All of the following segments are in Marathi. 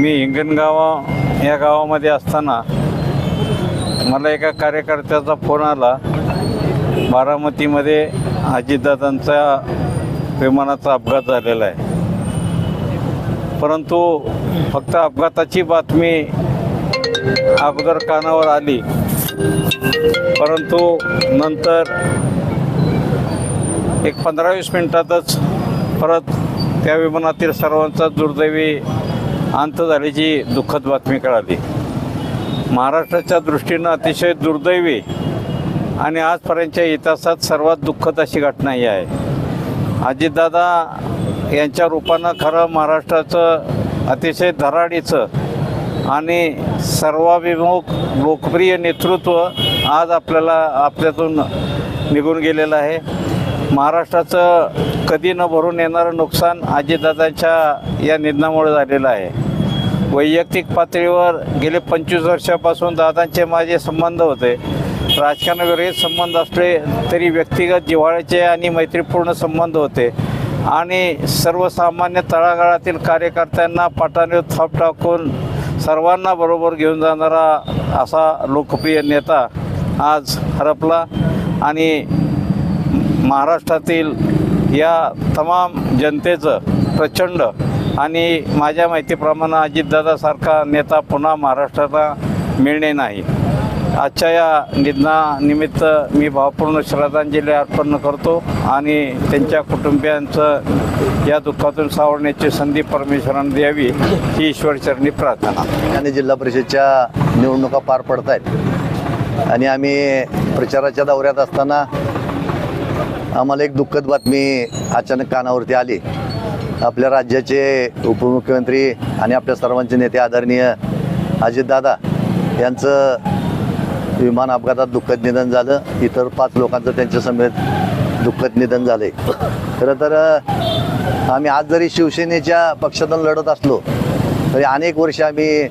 मी हिंगणगाव या गावामध्ये असताना मला एका कार्यकर्त्याचा फोन आला. बारामतीमध्ये अजितदादांचा विमानाचा अपघात झालेला आहे. परंतु फक्त अपघाताची बातमी अगोदर कानावर आली. परंतु नंतर एक पंधरा वीस मिनटातच परत त्या विमानातील सर्वांचा दुर्दैवी अंत झाल्याची दुःखद बातमी कळाली. महाराष्ट्राच्या दृष्टीनं अतिशय दुर्दैवी आणि आजपर्यंतच्या इतिहासात सर्वात दुःखद अशी घटना ही आहे. अजितदादा यांच्या रूपानं खरं महाराष्ट्राचं अतिशय धराडीचं आणि सर्वाभिमुख लोकप्रिय नेतृत्व आज आपल्याला आपल्यातून निघून गेलेलं आहे. महाराष्ट्राचं कधी न भरून येणारं नुकसान अजितदादांच्या या निधनामुळे झालेलं आहे. वैयक्तिक पातळीवर गेले पंचवीस वर्षापासून दादांचे माझे संबंध होते. राजकारणाविरहित संबंध असले तरी व्यक्तिगत जिव्हाळ्याचे आणि मैत्रीपूर्ण संबंध होते. आणि सर्वसामान्य तळागाळातील कार्यकर्त्यांना पाठाने थाप टाकून सर्वांना बरोबर घेऊन जाणारा असा लोकप्रिय नेता आज हरपला आणि महाराष्ट्रातील या तमाम जनतेचं प्रचंड आणि माझ्या माहितीप्रमाणे अजितदादासारखा नेता पुन्हा महाराष्ट्राला मिळणे नाही. आजच्या या निधनानिमित्त मी भावपूर्ण श्रद्धांजली अर्पण करतो आणि त्यांच्या कुटुंबियांचं या दुःखातून सावरण्याची संधी परमेश्वराने द्यावी ही ईश्वरचरणी प्रार्थना. आणि जिल्हा परिषदच्या निवडणुका पार पडत आहेत आणि आम्ही प्रचाराच्या दौऱ्यात असताना आम्हाला एक दुःखद बातमी अचानक कानावरती आली. आपल्या राज्याचे उपमुख्यमंत्री आणि आपल्या सर्वांचे नेते आदरणीय अजितदादा यांचं विमान अपघातात दुःखद निधन झालं. इतर पाच लोकांचं त्यांच्या समेत दुःखद निधन झालं आहे खरं तर आम्ही आज जरी शिवसेनेच्या पक्षातून लढत असलो तरी अनेक वर्ष आम्ही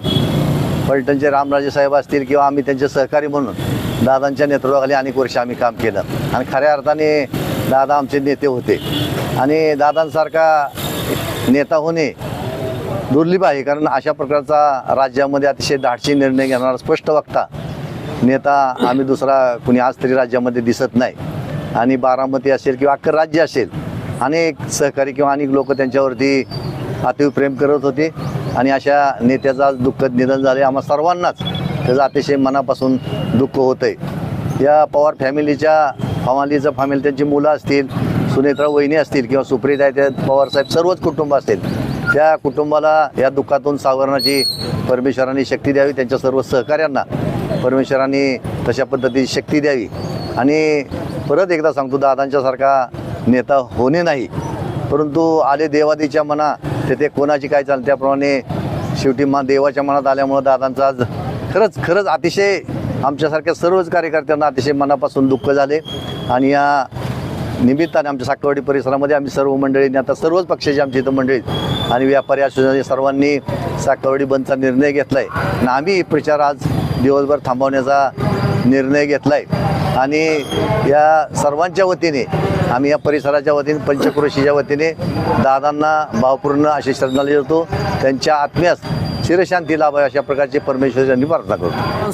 पलटणचे रामराजे साहेब असतील किंवा आम्ही त्यांचे सहकारी म्हणून दादांच्या नेतृत्वाखाली अनेक वर्ष आम्ही काम केलं. आणि खऱ्या अर्थाने दादा आमचे नेते होते. आणि दादांसारखा नेता होणे दुर्लभ आहे कारण अशा प्रकारचा राज्यामध्ये अतिशय धाडशी निर्णय घेणारा स्पष्ट वक्ता नेता आम्ही दुसरा कुणी आज तरी राज्यामध्ये दिसत नाही. आणि बारामती असेल किंवा अख्खं राज्य असेल अनेक सहकारी किंवा अनेक लोक त्यांच्यावरती अतिव प्रेम करत होते. आणि अशा नेत्याचं आज दुःखद निधन झाले आम्हा सर्वांनाच त्याचं अतिशय मनापासून दुःख होतं आहे या पवार फॅमिलीच्या फमालीचं फॅमिली त्यांची मुलं असतील सुनेत्रा वहिनी असतील किंवा सुप्रिया त्या पवारसाहेब सर्वच कुटुंब असतील. त्या कुटुंबाला या दुःखातून सावरण्याची परमेश्वरांनी शक्ती द्यावी त्यांच्या सर्व सहकाऱ्यांना परमेश्वरांनी तशा पद्धतीची शक्ती द्यावी. आणि परत एकदा सांगतो दादांच्यासारखा नेता होणे नाही. परंतु आले देवादीच्या मना तेथे कोणाची काय चालते त्याप्रमाणे शेवटी मा देवाच्या मनात आल्यामुळं दादांचा आज खरंच खरंच अतिशय आमच्यासारख्या सर्वच कार्यकर्त्यांना अतिशय मनापासून दुःख झाले. आणि या निमित्ताने आमच्या साखरवाडी परिसरामध्ये आम्ही सर्व मंडळींनी आता सर्वच पक्षाची आमची इथं मंडळी आणि व्यापारी असोसिएशनने सर्वांनी साखरवाडी बंदचा निर्णय घेतला आहे आणि आम्ही प्रचार आज दिवसभर थांबवण्याचा निर्णय घेतला आहे आणि या सर्वांच्या वतीने आम्ही या परिसराच्या वतीने पंचक्रोशीच्या वतीने दादांना भावपूर्ण अशी श्रद्धांजली देतो. त्यांच्या आत्म्यास चिरशांती लाभावी अशा प्रकारची परमेश्वर यांनी प्रार्थना करतो.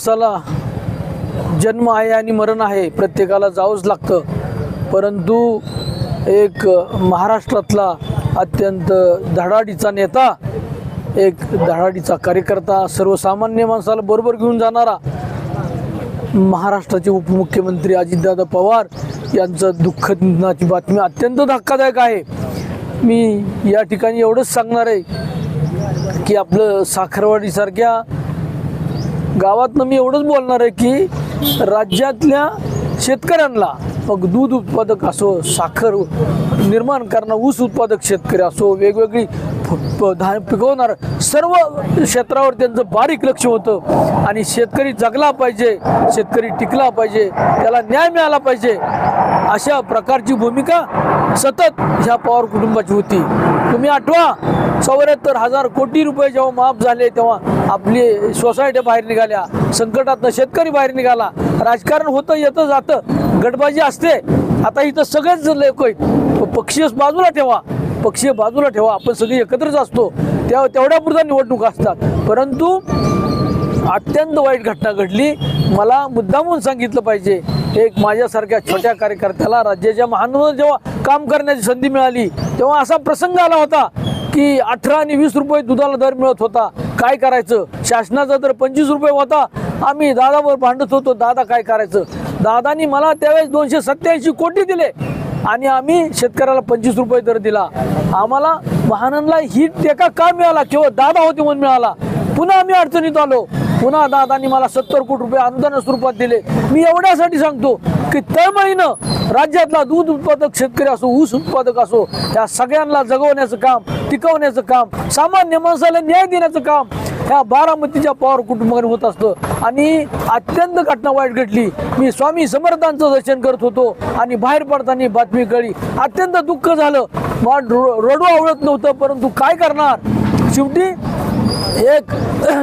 जन्म आहे आणि मरण आहे प्रत्येकाला जावंच लागतं. परंतु एक महाराष्ट्रातला अत्यंत धडाडीचा नेता एक धडाडीचा कार्यकर्ता सर्वसामान्य माणसाला बरोबर घेऊन जाणारा महाराष्ट्राचे उपमुख्यमंत्री अजितदादा पवार यांचं दुःखद निधनाची बातमी अत्यंत धक्कादायक आहे. मी या ठिकाणी एवढंच सांगणार आहे की आपलं साखरवाडीसारख्या गावातनं मी एवढंच बोलणार आहे की राज्यातल्या शेतकऱ्यांना मग दूध उत्पादक असो साखर निर्माण करणं ऊस उत्पादक शेतकरी असो वेगवेगळी फ- प- धान्य पिकवणार सर्व क्षेत्रावर त्यांचं बारीक लक्ष होतं. आणि शेतकरी जगला पाहिजे शेतकरी टिकला पाहिजे त्याला न्याय मिळाला पाहिजे अशा प्रकारची भूमिका सतत ह्या पवार कुटुंबाची होती. तुम्ही आठवा चौऱ्याहत्तर हजार कोटी रुपये जेव्हा माफ झाले तेव्हा आपली सोसायट्या बाहेर निघाल्या. संकटातनं शेतकरी बाहेर निघाला. राजकारण होतं येतं जातं. गटबाजी असते. आता इथं सगळेच लोक आहेत. बाजूला ठेवा. पक्षीय बाजूला ठेवा. आपण सगळे एकत्रच असतो. त्या तेवढ्यापुरता निवडणुका असतात. परंतु अत्यंत वाईट घटना घडली. मला मुद्दामून सांगितलं पाहिजे. एक माझ्यासारख्या छोट्या कार्यकर्त्याला राज्याच्या महानवर जेव्हा काम करण्याची संधी मिळाली तेव्हा असा प्रसंग आला होता की अठरा आणि वीस रुपये दुधाला दर मिळत होता. काय करायचं? शासनाचा तर पंचवीस रुपये होता. आम्ही दादावर भांडत होतो. दादा काय करायचं? दादानी मला त्यावेळेस दोनशे सत्याऐंशी कोटी दिले. आणि आम्ही शेतकऱ्याला पंचवीस रुपये दर दिला. आम्हाला वाहनांना ही टेका का मिळाला? केवळ दादा होते म्हणून मिळाला. पुन्हा आम्ही अडचणीत आलो. पुन्हा दादांनी मला सत्तर कोटी रुपये अनुदान स्वरूपात दिले. मी एवढ्यासाठी सांगतो की तळमळीनं राज्यातला दूध उत्पादक शेतकरी असो ऊस उत्पादक असो त्या सगळ्यांना जगवण्याचं काम टिकवण्याचं काम सामान्य माणसाला न्याय देण्याचं काम ह्या बारामतीच्या पवार कुटुंबाने होत असतं. आणि अत्यंत घटना वाईट घडली. मी स्वामी समर्थांचं दर्शन करत होतो आणि बाहेर पडताना बातमी कळली. अत्यंत दुःख झालं. रडू आवडत नव्हतं परंतु काय करणार? शेवटी एक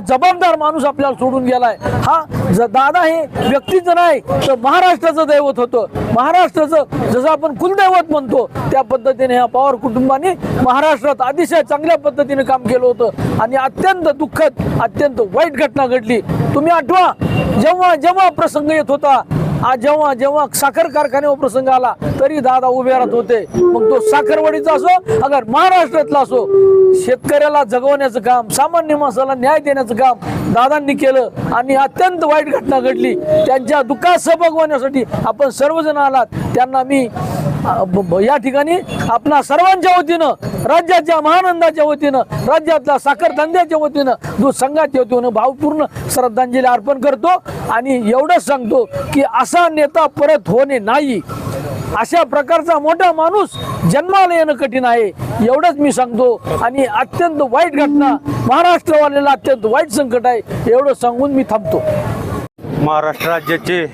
जबाबदार माणूस आपल्याला सोडून गेलाय. हा ज- दादा हे व्यक्तीचं नाही तर महाराष्ट्राचं दैवत होतं. महाराष्ट्राचं जसं आपण कुलदैवत म्हणतो त्या पद्धतीने ह्या पवार कुटुंबाने महाराष्ट्रात अतिशय चांगल्या पद्धतीने काम केलं होतं. आणि अत्यंत दुःखद अत्यंत वाईट घटना घडली. तुम्ही आठवा जेव्हा जेव्हा प्रसंग येत होता आज जेव्हा जेव्हा साखर कारखान्यावर प्रसंग आला तरी दादा उभे राहत होते. मग तो साखरवाडीचा असो अगर महाराष्ट्रातला असो शेतकऱ्याला जगवण्याचं काम सामान्य माणसाला न्याय देण्याचं काम दादांनी केलं आणि अत्यंत वाईट घटना घडली. त्यांच्या दुःखात सहभाग होण्यासाठी आपण सर्वजण आलात. त्यांना मी या ठिकाणी आपणा सर्वांच्या वतीनं राज्याच्या महानंदाच्या वतीनं राज्यातल्या साखर धंद्याच्या वतीनं दूध संघाच्या वतीनं भावपूर्ण श्रद्धांजली अर्पण करतो आणि एवढंच सांगतो की असा नेता परत होणे नाही. अशा प्रकारचा मोठा माणूस जन्माला येणं कठीण आहे एवढंच मी सांगतो. आणि अत्यंत वाईट घटना महाराष्ट्रवालेला अत्यंत वाईट संकट आहे एवढं सांगून मी थांबतो. महाराष्ट्र राज्याचे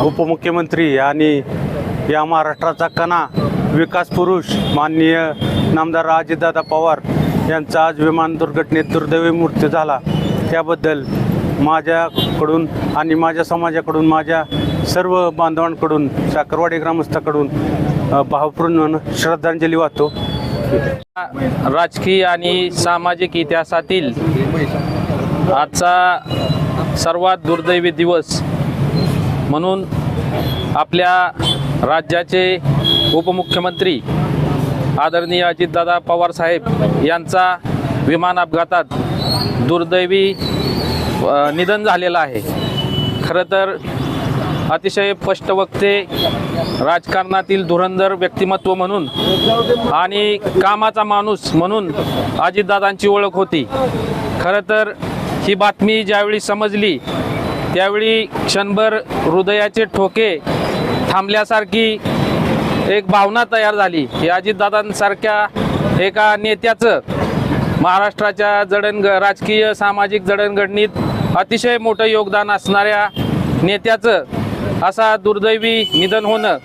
उपमुख्यमंत्री आणि या महाराष्ट्राचा कणा विकास पुरुष माननीय नामदार अजितदादा पवार यांचा आज विमान दुर्घटनेत दुर्दैवी मृत्यू झाला. त्याबद्दल माझ्याकडून आणि माझ्या समाजाकडून माझ्या सर्व बांधवांकडून साखरवाडी ग्रामस्थाकडून भावपूर्ण श्रद्धांजली वाहतो. राजकीय आणि सामाजिक इतिहासातील आजचा सर्वात दुर्दैवी दिवस म्हणून आपल्या राज्याचे उपमुख्यमंत्री आदरणीय अजितदादा पवारसाहेब यांचा विमान अपघातात दुर्दैवी निधन झालेलं आहे. खरं तर अतिशय स्पष्ट वक्ते राजकारणातील धुरंधर व्यक्तिमत्व म्हणून आणि कामाचा माणूस म्हणून अजितदादांची ओळख होती. खरं तर ही बातमी ज्यावेळी समजली त्यावेळी क्षणभर हृदयाचे ठोके थांबल्यासारखी एक भावना तयार झाली. की अजितदादांसारख्या एका नेत्याचं महाराष्ट्राच्या जडण राजकीय सामाजिक जडणघडणीत अतिशय मोठं योगदान असणाऱ्या नेत्याचं असा दुर्दैवी निधन होणं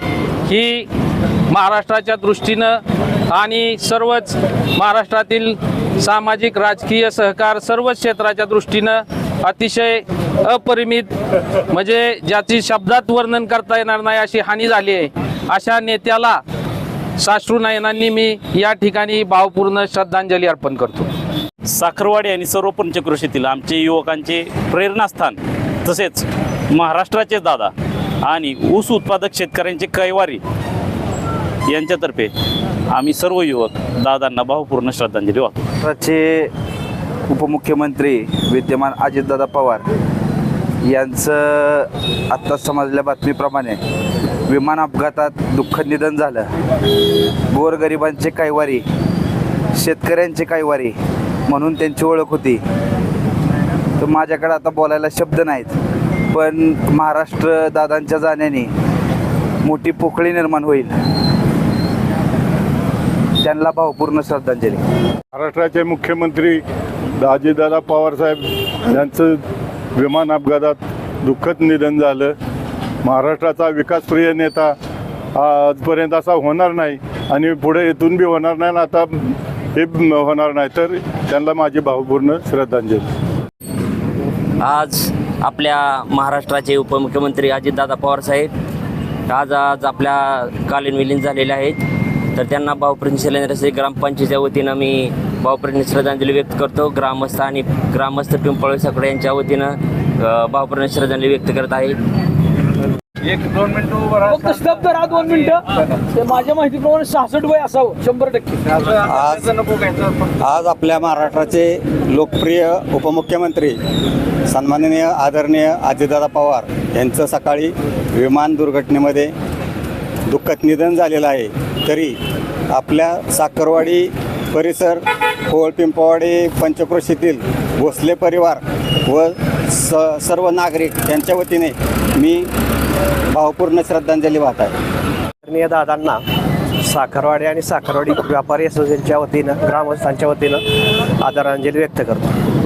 ही महाराष्ट्राच्या दृष्टीनं आणि सर्वच महाराष्ट्रातील सामाजिक राजकीय सहकार सर्वच क्षेत्राच्या दृष्टीनं अतिशय अपरिमित म्हणजे ज्याची शब्दात वर्णन करता येणार नाही अशी हानी झाली आहे. अशा नेत्याला साश्रू नयनांनी मी या ठिकाणी भावपूर्ण श्रद्धांजली अर्पण करतो. साखरवाडी आणि सर्व पंचक्रोशीतील आमचे युवकांचे प्रेरणास्थान तसेच महाराष्ट्राचे दादा आणि ऊस उत्पादक शेतकऱ्यांचे कैवारी यांच्यातर्फे आम्ही सर्व युवक दादांना भावपूर्ण श्रद्धांजली वाहतो. उपमुख्यमंत्री विद्यमान अजितदादा पवार यांचं आत्ता समजल्या बातमीप्रमाणे विमान अपघातात दुःखद निधन झालं. गोरगरिबांचे कैवारी शेतकऱ्यांचे कैवारी म्हणून त्यांची ओळख होती. तर माझ्याकडे आता बोलायला शब्द नाहीत पण महाराष्ट्र दादांच्या जाण्याने मोठी पोकळी निर्माण होईल. त्यांना भावपूर्ण श्रद्धांजली. महाराष्ट्राचे मुख्यमंत्री अजितदादा पवारसाहेब यांचं विमान अपघातात दुःखद निधन झालं. महाराष्ट्राचा विकासप्रिय नेता आजपर्यंत असा होणार नाही आणि पुढे इथून बी होणार नाही ना आता हे होणार नाही. तर त्यांना माझी भावपूर्ण श्रद्धांजली. आज आपल्या महाराष्ट्राचे उपमुख्यमंत्री अजितदादा पवारसाहेब आज आज आपल्या कालीन विलीन झालेले आहेत. तर त्यांना भावप्रेमी शिलेंद्रश्री ग्रामपंचायतीच्या वतीनं मी भावप्रेमी श्रद्धांजली व्यक्त करतो ग्रामस्थ आणि ग्रामस्थ पिंपळ साकडे यांच्या वतीनं भावप्रेमी श्रद्धांजली व्यक्त करत आहे एक दोन. फक्त राहा दोन मिनिटं ते माझ्या माहितीप्रमाणे सहासष्ट वय असावं शंभर टक्के आज. आज आपल्या महाराष्ट्राचे लोकप्रिय उपमुख्यमंत्री सन्माननीय आदरणीय अजितदादा पवार यांचं सकाळी विमान दुर्घटनेमध्ये दुःखद निधन झालेलं आहे तरी आपल्या साखरवाडी परिसर होळ पिंपवाडी पंचक्रोशीतील भोसले परिवार व स सर्व नागरिक यांच्या वतीने मी भावपूर्ण श्रद्धांजली वाहत आहे. दादांना साखरवाडी आणि साखरवाडी व्यापारी असोसिएशनच्या वतीनं ग्रामस्थांच्या वतीनं आदरांजली व्यक्त करतो.